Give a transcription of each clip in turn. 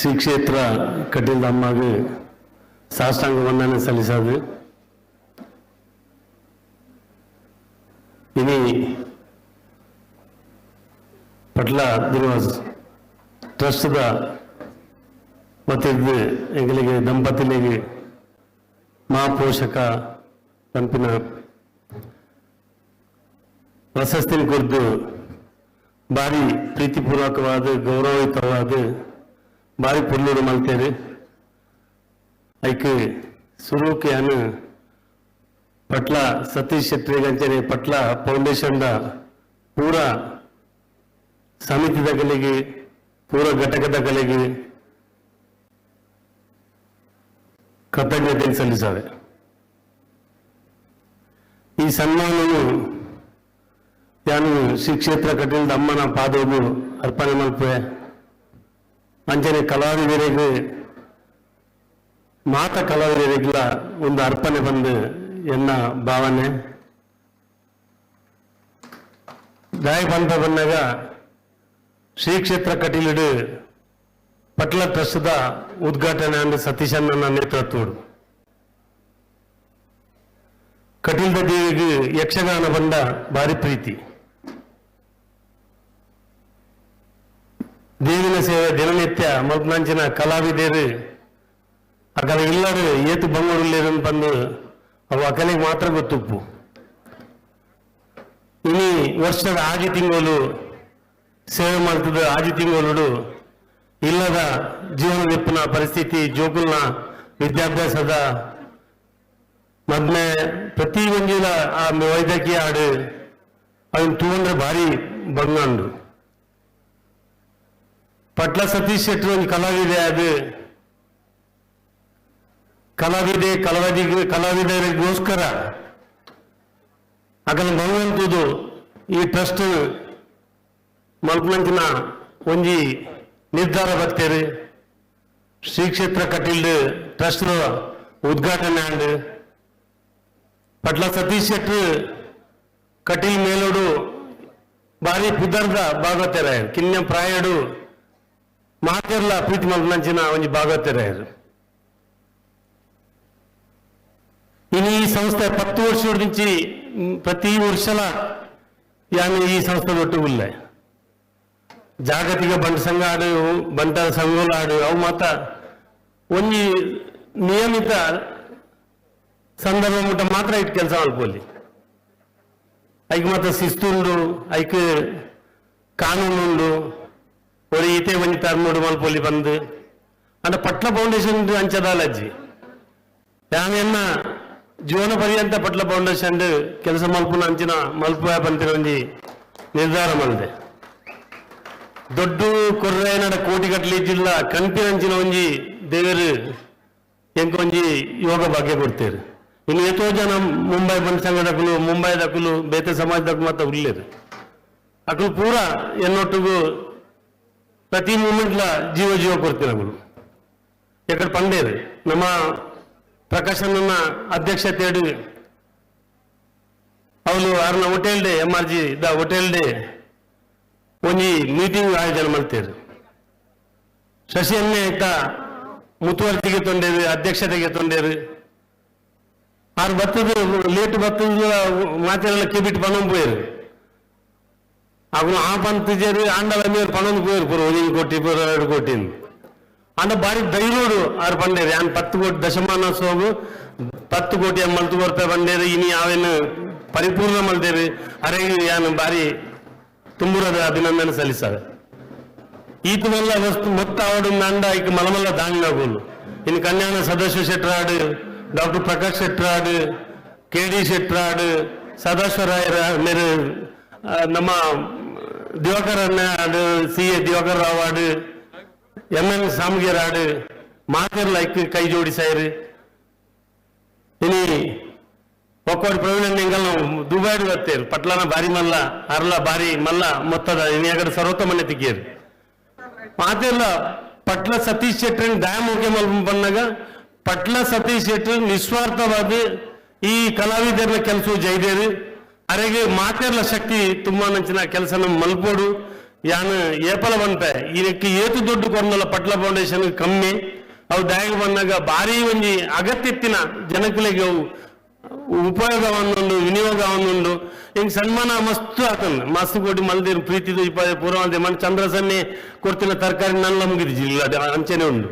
ಶ್ರೀ ಕ್ಷೇತ್ರ ಕಟೀಲ್ ಅಮ್ಮಗೆ ಸಾಷ್ಟಾಂಗ ವಂದನೆ ಸಲ್ಲಿಸೋದು. ಇനി ಪಟ್ಲ ದಿವಸ್ ಟ್ರಸ್ಟ್ದ ಮತ್ತಿದ್ದು ಎಂಗಳಿಗೆ ದಂಪತಿಗಳಿಗೆ ಮಹಾಪೋಷಕ ಪಂಪಿನ ಪ್ರಶಸ್ತಿನ ಕುರಿತು ಭಾರಿ ಪ್ರೀತಿಪೂರ್ವಕವಾದ ಗೌರವಯುತವಾದ ಭಾರಿ ಪುರ್ಲೂರು ಮಲ್ತೇವೆ ಐಕೆ ಸುರೂಕೆ ಅನ್ನು ಪಟ್ಲ ಸತೀಶ್ ಶೆಟ್ಟಿ ಗಂಚನೆ ಪಟ್ಲ ಫೌಂಡೇಶನ್ದ ಪೂರ ಸಮಿತಿ ದಗಲಿಗೆ ಪೂರ ಘಟಕ ದಗಲಿಗೆ ಕೃತಜ್ಞತೆ ಸಲ್ಲಿಸಾವೆ. ಈ ಸನ್ಮಾನವು ಯಾನು ಶ್ರೀ ಕ್ಷೇತ್ರ ಕಟೀಲ್ದ ಅಮ್ಮನ ಪಾದವು ಅರ್ಪಣೆ ಮಲ್ಪೆ ಅಂಚನೆ ಕಲಾವಿದರಿಗೆ, ಮಾತ ಕಲಾವಿದರಿಗೆಲ್ಲ ಒಂದು ಅರ್ಪಣೆ ಬಂದು ಎನ್ನ ಭಾವನೆ. ಬಂದ ಬಂದಾಗ ಶ್ರೀ ಕ್ಷೇತ್ರ ಕಟೀಲುಡು ಪಟ್ಲ ಟ್ರಸ್ಟ್ದ ಉದ್ಘಾಟನೆ ಅಂದು ಸತೀಶಣ್ಣನ ನೇತೃತ್ವಡು ಕಟೀಲ್ದ ದೇವಿಗೆ ಯಕ್ಷಗಾನ ಬಂದ ಭಾರಿ ಪ್ರೀತಿ. ಸೇವೆ ದಿನನಿತ್ಯ ಮಲ್ಪನಂಚಿನ ಕಲಾವಿದರು ಅಕಲ ಇಲ್ಲರು ಏತು ಬಂಗೂರಲ್ಲಿ ಬಂದು ಅವು ಅಕಲಿಗೆ ಮಾತ್ರ ಗೊತ್ತುಪ್ಪು ಇನಿ ವರ್ಷದ ಆದಿ ತಿಂಗಳು ಸೇವೆ ಮಾಡ್ತದ ಆದಿ ತಿಂಗಳು ಇಲ್ಲದ ಜೀವನ ವಿಪ್ಪನ ಪರಿಸ್ಥಿತಿ, ಜೋಕುಲ್ನ ವಿದ್ಯಾಭ್ಯಾಸದ ಮೊದ್ಲೇ ಪ್ರತಿ ಒಂಜಿನ ಆ ವೈದ್ಯಕೀಯ ಹಾಡು ಅವನ್ ತಗೊಂಡ್ರೆ ಭಾರಿ ಬಂಗಂಡು ಪಟ್ಲ ಸತೀಶ್ ಶೆಟ್ಟಿ ಒಂದು ಕಲಾವಿದೆ ಅದು. ಕಲಾವಿದೆ ಕಲಾವಿದಿಗೆ ಕಲಾವಿದರಿಗೋಸ್ಕರ. ಅದನ್ನು ಬರುವಂಥದ್ದು ಈ ಟ್ರಸ್ಟ್ ಮಲ್ಪನಂಚಿನ ಒಂಜಿ ನಿರ್ಧಾರ ಬರ್ತೇವೆ ಶ್ರೀ ಕ್ಷೇತ್ರ ಕಟೀಲ್ ಟ್ರಸ್ಟ್ ಉದ್ಘಾಟನೆ ಆಂಡ್ ಪಟ್ಲ ಸತೀಶ್ ಶೆಟ್ಟಿ ಕಟೀಲ್ ಮೇಲೋಡು ಬಾರಿ ಪುದರ್ದ ಭಾಗವತರ ಕಿನ್ನ ಪ್ರಾಯಡು ಮಾತೆರ್ಲ ಪ್ರೀತಿ ಮಲ್ಪನಂಚಿನ ಒಂಜಿ ಭಾಗವತರ ಇನ್ನು ಈ ಸಂಸ್ಥೆ ಪತ್ತು ವರ್ಷದ నుంచి ಪ್ರತಿ ವರ್ಷಲ ಯಾನು ಈ ಸಂಸ್ಥೆ ಒಟ್ಟು ಉಳ್ಳೆ ಜಾಗತಿಕ ಬಂಟ ಸಂಘ ಆಡು ಬಂಟ ಸಂಘಗಳು ಆಡು ಅವು ಮಾತ ಒಂಜಿ ನಿಯಮಿತ ಸಂದರ್ಭ ಮುಟ್ಟ ಮಾತ್ರ ಇಟ್ಟು ಕೆಲಸ ಮಲ್ಪೋಲಿ ಐಕ್ ಮಾತ್ರ ಶಿಸ್ತು ಉಂಡು ಐಕ್ ಕಾನೂನು ಒಳ್ಳೆ ಈತೆ ಒಂಜಿ ತರ್ಮುಡು ಮಲ್ಪೋಲಿ ಬಂದು ಅಂಡ ಪಟ್ಲ ಫೌಂಡೇಶನ್ ಅಂಚದಾಲಜ್ಜಿ ಯಾನೆನ್ನ ಜೀವನ ಪರ್ಯಂತ ಪಟ್ಲ ಫೌಂಡೇಶನ್ ಕೆಲಸ ಮಲ್ಪುನ ಅಂಚಿನ ಮಲ್ಪ ಒಂಜಿ ನಿರ್ಧಾರ ಮಲ್ದೆ ದೊಡ್ಡ ಕೊರ್ರೆನಡ ಕೋಟಿ ಗಟ್ಟಲೆ ಇದ್ದಿಲ್ಲ ಕನ್ಪಿನಂಚಿನ ಒಂಜಿ ದೇವರು ಎಂಕೊಂಜಿ ಯೋಗ ಭಾಗ್ಯ ಕೊಡ್ತೇರು ಇನ್ನು ಎಷ್ಟೋ ಜನ ಮುಂಬೈ ಬಂದ ಸಂಘಟಕಲು ಮುಂಬೈ ದಕ್ಕಲು ಬೇತೆ ಸಮಾಜದಕ್ಕೂ ಮಾತ್ರ ಉಳ್ಳೇರು ಅಕಲು ಪೂರ ಎನ್ನೊಟ್ಟಿಗೂ ಪ್ರತಿ ಮೂಮೆಂಟ್ಲ ಜೀವ ಜೀವ ಕೊಡ್ತೀರಗಳು ಎಕಡೆ ಪಂಡೇರು ನಮ್ಮ ಅಧ್ಯಕ್ಷತೆ ಅಧ್ಯಕ್ಷತೆಯಡಿ ಅವನು ಅವ್ರನ್ನ hotel day M R G the hotel day ಒಂಜಿ ಮೀಟಿಂಗ್ ಆಯೋಜನೆ ಶಶಿ ಶಶಿಯನ್ನೇ ಆಯ್ತ ಮುತುವರ್ತಿಗೆ ತೊಂಡೇರು ಅಧ್ಯಕ್ಷತೆಗೆ ತೊಂಡೇರು ಅವ್ರು ಬತ್ತದ ಲೇಟ್ ಬತ್ತದ ಮಾತೆಲ್ಲ ಕಿಬಿಟ್ಟು ಪಣಂ ಅವು ಆ ಪಂತಿಜರು ಆಂಡಲ ಮೇಲೆ ಪಣಂ ಪೋಯರು ಪೂರ ಒಂದು ಕೋಟಿ ಪೂರ ಎರಡು ಕೋಟಿ ಅಂಡ ಬಾರಿ ಧೈರ್ಯೋಡು ಆರು ಪಂಡೇರು. ಯಾನ್ ಪತ್ತು ಕೋಟಿ ದಶಮಾನ ಸೋಗು ಪತ್ತು ಕೋಟಿ ಮಲ್ತು ರೂಪಾಯಿ ಬಂಡೇರು ಇನಿ ಅವೇನು ಪರಿಪೂರ್ಣ ಮಲ್ದೇರು ಅರೆ ಯಾನ್ ಬಾರಿ ತುಂಬುರದ ಅಭಿನಂದನೆ ಸಲ್ಲಿಸಾವೆ ಈತನೆಲ್ಲ ವಸ್ತು ಮೊತ್ತ ಆವಡು ನಂಡ ಈಗ ಮಲಮಲ್ಲ ದಾಂಗ್ನಾಗೋಲು ಇನ್ನು ಕನ್ಯಾನ ಸದಾಶಿವ ಶೆಟ್ರಾಡ್, ಡಾಕ್ಟರ್ ಪ್ರಕಾಶ್ ಶೆಟ್ರಾಡ್, ಕೆ ಡಿ ಶೆಟ್ರಾಡ್ ಸದಾಶಿವರಾಯರ ಮೇರೆ ನಮ್ಮ ಸಿ ಎ ದಿವಾಕರ್ ರಾವ್ ಆಡು, ಎಂ ಎನ್ ಸಾಮಗಿರ್ ಆಡು ಮಾತೆರ್ಲ ಐಕ್ ಕೈ ಜೋಡಿಸಾಯ್ರು ಇನಿ ಒಕ್ಕೋಡಿ ನಿಂಗಲ್ ಎಂಗಲ್ ದುಬಾಯ್ಡು ಬರ್ತೇರು ಪಟ್ಲನ ಬಾರಿ ಮಲ್ಲ, ಅರ್ಲ ಬಾರಿ ಮಲ್ಲ, ಮೊತ್ತದ ಇನ್ಯಾಗಡೆ ಸರ್ವೋತ್ತಮನೆ ತಿಕ್ಕೇರ್ ಮಾತೆಲ್ಲ ಪಟ್ಲ ಸತೀಶ್ ಶೆಟ್ಟಿ ಡ್ಯಾಮ್ ಓಕೆ ಮಲ್ ಬಂದಾಗ ಪಟ್ಲ ಸತೀಶ್ ಶೆಟ್ಟಿ ನಿಸ್ವಾರ್ಥವಾದ ಈ ಕಲಾವಿದರ ಕೆಲಸ ಜೈದೇರು. ಅರೆಗೆ ಮಾತೆರ್ಲ ಶಕ್ತಿ ತುಂಬಾ ನಂಚಿನ ಕೆಲಸ ಮಲ್ಪೋಡು ಯಾನು ಏಪಲ ಬಂತ ಇದಕ್ಕೆ ಏತು ದೊಡ್ಡ ಕೊರನಲ್ಲ ಪಟ್ಲ ಫೌಂಡೇಶನ್ ಕಮ್ಮಿ ಅವು ದಾಯಿಗೆ ಬಂದಾಗ ಭಾರಿ ಒಂಜಿ ಅಗತ್ಯತ್ತಿನ ಜನಗಳಿಗೆ ಅವು ಉಪಯೋಗವನ್ನುಂಡು ವಿನಿಯೋಗವನ್ನುಂಡು ಹಿಂಗ್ ಸನ್ಮಾನ ಮಸ್ತ್ ಆತಂದ ಮಸ್ತ್ ಕೊಟ್ಟು ಮಲ್ದಿರು ಪ್ರೀತಿದು ಇಪ್ಪ ಪೂರ್ವಂತೆ ಮನ್ ಚಂದ್ರಸನ್ನೆ ಕೊಡ್ತಿನ ತರಕಾರಿ ನನ್ನ ಮುಗಿದು ಜಿಲ್ಲ ಅದು ಅಂಚೆನೆ ಉಂಡು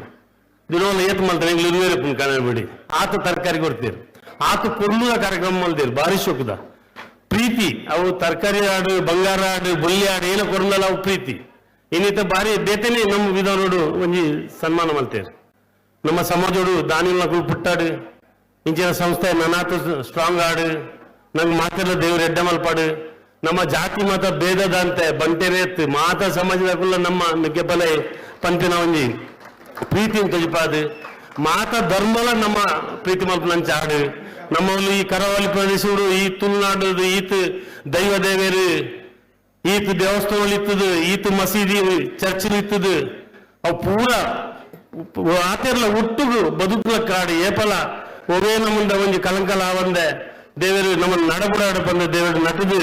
ದಿನವಲ್ಲ ಏತ್ ಮಲ್ತಾನೆ ಎಂಗ್ಳು ಇರುವೇರಪ್ಪನ ಕಾಣಬೇಡಿ ಆತ ತರಕಾರಿ ಕೊಡ್ತೀರಿ ಆತ ಕೊರ್ಲುದ ಕಾರ್ಯಕ್ರಮ ಮಲ್ದಿರು ಭಾರಿ ಶೋಕದ ಪ್ರೀತಿ. ಅವು ತರಕಾರಿ ಆಡು, ಬಂಗಾರ ಆಡು ಬುಲ್ಲಿ ಆಡು, ಏನೋ ಕೊಡಲ್ಲ ಅವು ಪ್ರೀತಿ. ಇನ್ನಿತ ಬಾರಿ ಬೇತೇನೆ ನಮ್ಮ ವಿಧವನೋಡು ಒಂಜಿ ಸನ್ಮಾನ ಮಾಡ್ತೇವೆ ನಮ್ಮ ಸಮಾಜೋಡು ದಾನಿಗಳ ಪುಟ್ಟಾಡು, ಇಂಚಿನ ಸಂಸ್ಥೆ ನನಾತು ಸ್ಟ್ರಾಂಗ್ ಆಡು, ನಂಗೆ ಮಾತೆಲ್ಲ ದೇವ್ರ ಎಡ್ಡ ಮಲ್ಪಾಡು. ನಮ್ಮ ಜಾತಿ ಮತ ಭೇದದಂತೆ ಬಂಟೆರೇತ್ ಮಾತ ಸಮಾಜದಾಗುಲ್ಲ ನಮ್ಮ ನುಗ್ಗೆ ಬಲೆ ಪಂತಿನ ಒಂಜಿ ಪ್ರೀತಿ ತಜಿಪಾದು ಮಾತ ಧರ್ಮಲ ನಮ್ಮ ಪ್ರೀತಿ ಮಲ್ಪನಂಚ ಆಡು. ನಮ್ಮಲ್ಲಿ ಈ ಕರಾವಳಿ ಪ್ರದೇಶಗಳು ಈ ತುಳುನಾಡು ಈತ್ ದೈವ ದೇವೇರು ಈತ್ ದೇವಸ್ಥಾನಗಳು ಇತ್ತದು ಈತ್ ಮಸೀದಿ ಚರ್ಚ್ ಇತ್ತದು, ಅವು ಪೂರ ಆತೆರ್ಲ ಒಟ್ಟುಗು ಬದುಕಲ ಕಾಡು ಏಪಲ ಒವೇ ನಮ್ಮಂದ ಒಂಜಿ ಕಲಂಕಲ ಆವಂದೆ ದೇವರು ನಮ್ಮ ನಡಬುಡಾಡ ಬಂದ ದೇವರು ನಟದು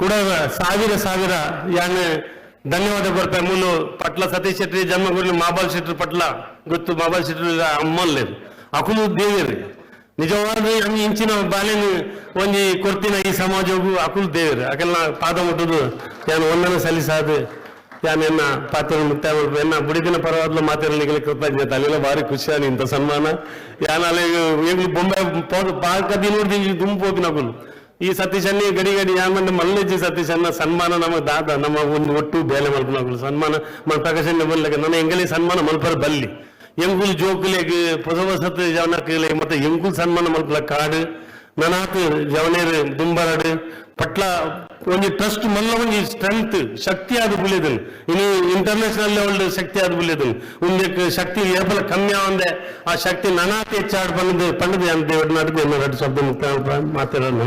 ಕೂಡ ಸಾವಿರ ಸಾವಿರ ಯಾನೆ ಧನ್ಯವಾದ ಬರ್ತಾ ಮುಲ್ಲು ಪಟ್ಲ ಸತೀಶ್ ಶೆಟ್ಟಿ ಜನ್ಮಗುರು ಮಾಬಾಲ್ ಶೆಟ್ಟಿ ಪಟ್ಲ, ಗೊತ್ತು ಮಾಬಾಲ್ ಶೆಟ್ಟಿ ಅಮ್ಮಲ್ಲೇರು ಅಕುಲು ದೇವೇರು. ನಿಜವಾದ ಇಂಚಿನ ಬಾಲ್ಯ ಒಂದು ಕೊರ್ತಿನ ಈ ಸಮಾಜವು ಅಕುಲ್ ದೇವರು. ಅಕಲ್ನ ಪಾದ ಮುಟ್ಟದು ಯಾನು ಒಂದನ ಸಲ್ಲಿಸಾದ, ಯಾನು ಎನ್ನ ಪಾತ್ರ ಮುಕ್ತಾಯ ಮಾಡ್ಬೇಕು ಎನ್ನ ಬುಡಿದಿನ ಪರವಾದ್ಲು ಮಾತಾಡಲಿಕ್ಕೆ ಕೃತಜ್ಞತೆ ಅಲ್ಲೆಲ್ಲ ಭಾರಿ ಖುಷಿಯಾಗಿ ಇಂಥ ಸನ್ಮಾನ. ಯಾನ್ ಅಲ್ಲಿ ಬೊಂಬೆ ಪಾಕದಿ ದಿನ ಗುಂಪು ಹೋಗಿ ನಗುಲು ಈ ಸತೀಶನ್ನಿ ಗಡಿ ಗಡಿ ಯಾಮಂದ ಮಲ್ಲಜ್ಜಿ ಸತೀಶನ್ನ ಸನ್ಮಾನ ನಮಗೆ ದಾದ. ನಮ್ಮ ಒಂದು ಒಟ್ಟು ಬೇಲೆ ಮಲ್ಪನಾಗಲು ಸನ್ಮಾನ ಮಲ್ ಪ್ರಕಾಶ್ ಬಲ್ಲಕ್ಕೆ ನನ್ನ ಹೆಂಗಲಿ ಸನ್ಮಾನ ಮಲ್ಪರ ಬಲ್ಲಿ. ಎಂಕುಲ್ ಜೋಕುಲೆಗ್ ಪೊಸವಸತ್ ಜವನಕ್ಲೆ ಮತ್ತೆ ಎಂಕುಲ್ ಸನ್ಮಾನ ಮಲ್ಪಲ ಕಾಡು ನನಾತ್ ಜವನೇರ್ ದುಂಬರಡ್ ಪಟ್ಲ ಒಂಜಿ ಟ್ರಸ್ಟ್ ಮಲ್ಲ ಒಂಜಿ ಸ್ಟ್ರೆಂತ್ ಶಕ್ತಿ ಆದ್ ಬುಲೆದನ್ ಇನ್ನು ಇಂಟರ್ನ್ಯಾಷನಲ್ ಲೆವೆಲ್ ಶಕ್ತಿ ಆದ್ ಬುಲೆದನ್ ಉಂದೆಕ್ ಶಕ್ತಿ ಲೇಬಲ ಕಮ್ಮಿ ಆವಂದೆ ಆ ಶಕ್ತಿ ನನಾತ್ ಹೆಚ್ಚಾಡ್ ಬಂದ್ ಪಂಡದೆ ಅಂತ ದೇವಡ್ ನಾಟಕ ಎರಡು ಶಬ್ದ ಮಾತಾಡೋಣ